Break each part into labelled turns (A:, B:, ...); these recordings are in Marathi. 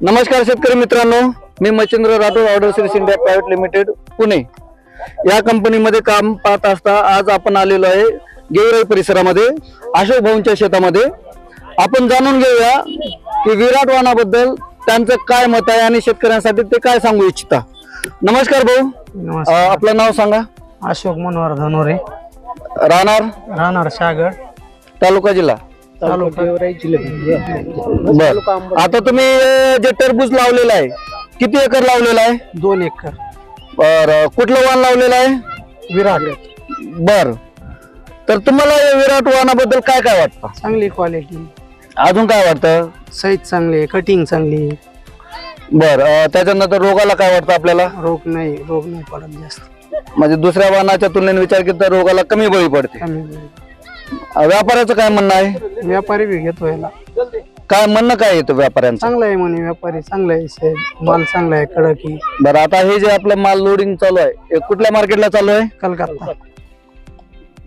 A: नमस्कार शेतकरी मित्रांनो मी Machhindra Rathod order series India private limited Pune. या कंपनीमध्ये काम पाहत असता आज आपण आलेलो आहे गेवराई परिसरामध्ये अशोक भाऊंच्या शेतामध्ये. आपण जाणून घेऊया की विराट वाहनाबद्दल त्यांचं काय मत आहे आणि शेतकऱ्यांसाठी ते काय सांगू इच्छिता. नमस्कार भाऊ.
B: नमस्कार.
A: आपलं नाव सांगा.
B: अशोक मनोहर धनोरे.
A: राहणार?
B: राहणार सागर.
A: तालुका जिल्हा. बर. आता तुम्ही जे टरबूज लावलेलं आहे किती एकर लावलेलं आहे?
B: दोन एकर.
A: बर. कुठलं वाण लावलेलं आहे?
B: विराट.
A: बर. तर तुम्हाला या विराट वाहनाबद्दल काय काय वाटतं?
B: चांगली क्वालिटी
A: अजून काय वाटतं?
B: साईज चांगली आहे कटिंग चांगली आहे.
A: बर. त्याच्यानंतर रोगाला काय वाटतं आपल्याला?
B: रोग नाही रोग नाही पडत जास्त.
A: म्हणजे दुसऱ्या वाहनाच्या तुलनेने विचार केला तर रोगाला कमी बळी पडते. व्यापाऱ्याचं काय म्हणणं आहे?
B: व्यापारी बी घेतो याला
A: काय म्हणणं काय येतं व्यापाऱ्यांचं?
B: चांगला आहे म्हणे व्यापारी चांगला आहे साहेब. माल चांगला आहे कडक. आहे
A: बरं आता हे जे आपलं माल लोडिंग चालू आहे हे कुठल्या मार्केटला चालू आहे?
B: कलकत्ता.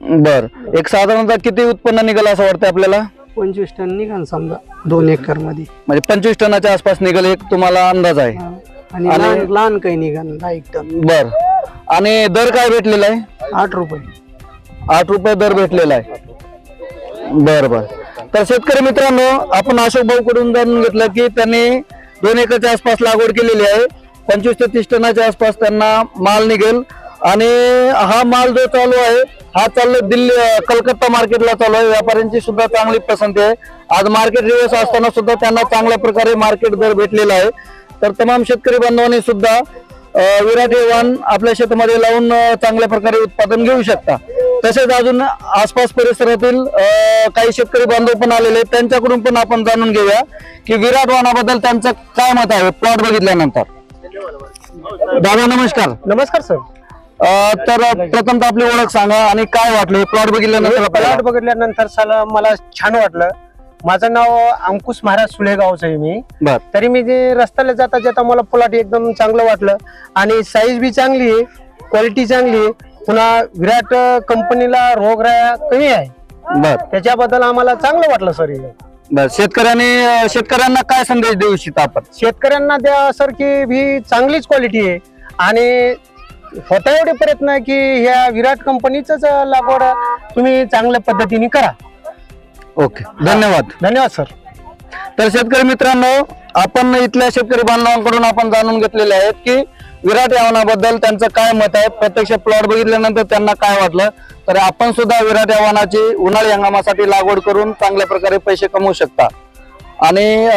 A: बर एक साधारणतः किती उत्पन्न निघाल असं वाटतं आपल्याला?
B: पंचवीस टन निघाल समजा दोन एकरमध्ये.
A: म्हणजे पंचवीस टनाच्या आसपास निघाल एक तुम्हाला अंदाज आहे.
B: आणि लहान लहान काही निघाल दहा एक टन.
A: बर. आणि दर काय भेटलेला आहे?
B: आठ रुपये.
A: आठ रुपये दर भेटलेला आहे. बर बर. तर शेतकरी मित्रांनो आपण अशोक भाऊ कडून जाणून घेतलं की त्यांनी दोन एकरच्या आसपास लागवड केलेली आहे. पंचवीस ते तीस टनाच्या आसपास त्यांना माल निघेल. आणि हा माल जो चालू आहे हा चालू दिल्ली कलकत्ता मार्केटला चालू आहे. व्यापाऱ्यांची सुद्धा चांगली पसंती आहे. आज मार्केट रिवर्स असताना सुद्धा त्यांना चांगल्या प्रकारे मार्केट दर भेटलेला आहे. तर तमाम शेतकरी बांधवांनी सुद्धा विराट वाण आपल्या शेतामध्ये लावून चांगल्या प्रकारे उत्पादन घेऊ शकता. तसेच अजून आसपास परिसरातील काही शेतकरी बांधव पण आलेले आहेत. त्यांच्याकडून पण आपण जाणून घेऊया की विराट वाणाबद्दल त्यांचं काय मत आहे? प्लॉट बघितल्यानंतर. दादा नमस्कार.
B: नमस्कार सर.
A: तर प्रथमतः आपली ओळख सांगा आणि काय वाटलं? प्लॉट बघितल्यानंतर
B: प्लॉट? बघितल्यानंतर साला मला छान वाटलं. माझं नाव अंकुश महाराज सुलेगावचं आहे मी. तरी मी जे रस्त्याला जाता जाता मला प्लॉट एकदम चांगलं वाटलं. आणि साईज बी चांगली आहे क्वालिटी चांगली आहे. पुन्हा विराट कंपनीला रोगराया कमी आहे.
A: बर.
B: त्याच्याबद्दल आम्हाला चांगलं वाटलं सर. हे.
A: बर शेतकऱ्यांनी अं, शेतकऱ्यांना काय संदेश देऊ इच्छिता आपण?
B: शेतकऱ्यांना द्या सर की ही चांगलीच क्वालिटी आहे. आणि होता एवढे प्रयत्न आहे की ह्या विराट कंपनीच लागवड तुम्ही चांगल्या पद्धतीने करा.
A: ओके धन्यवाद.
B: धन्यवाद सर.
A: तर शेतकरी मित्रांनो आपण इथल्या शेतकरी बांधवांकडून आपण जाणून घेतलेले आहेत की विराट यावनाबद्दल त्यांचं काय मत आहे? प्रत्यक्ष प्लॉट बघितल्यानंतर त्यांना काय वाटलं? तर आपण सुद्धा विराट यावनाची उन्हाळी हंगामासाठी लागवड करून चांगल्या प्रकारे पैसे कमवू शकता. आणि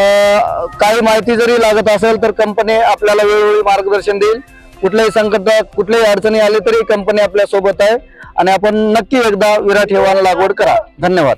A: काही माहिती जरी लागत असेल तर कंपनी आपल्याला वेळोवेळी मार्गदर्शन देईल. कुठल्याही संकट कुठल्याही अडचणी आली तरी कंपनी आपल्यासोबत आहे. आणि आपण नक्की एकदा विराट हेवान लागवड करा. धन्यवाद.